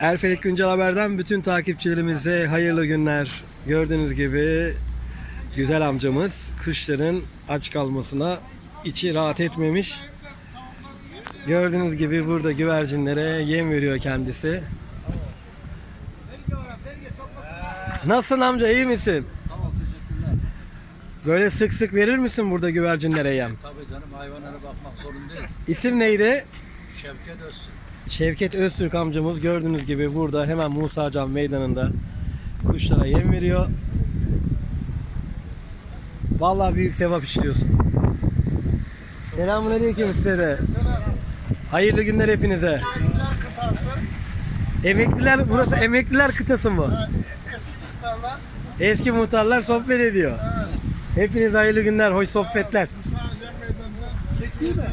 Erfelik Güncel Haber'den bütün takipçilerimize hayırlı günler. Gördüğünüz gibi güzel amcamız kışların aç kalmasına içi rahat etmemiş. Gördüğünüz gibi burada güvercinlere yem veriyor kendisi. Nasılsın amca iyi misin? Tamam teşekkürler. Böyle sık sık verir misin burada güvercinlere yem? Tabii canım hayvanlara bakmak zorundayız. İsim neydi? Şevket Özsün. Şevket Öztürk amcamız gördüğünüz gibi burada hemen Musa Can meydanında kuşlara yem veriyor. Vallahi büyük sevap işliyorsun. Selamünaleyküm size de. Hayırlı günler hepinize. Emekliler kıtası, Emekliler burası emekliler kıtası mı? eski kıtalar, Eski muhtarlar sohbet ediyor. Hepiniz hayırlı günler, hoş sohbetler. sadece meydanda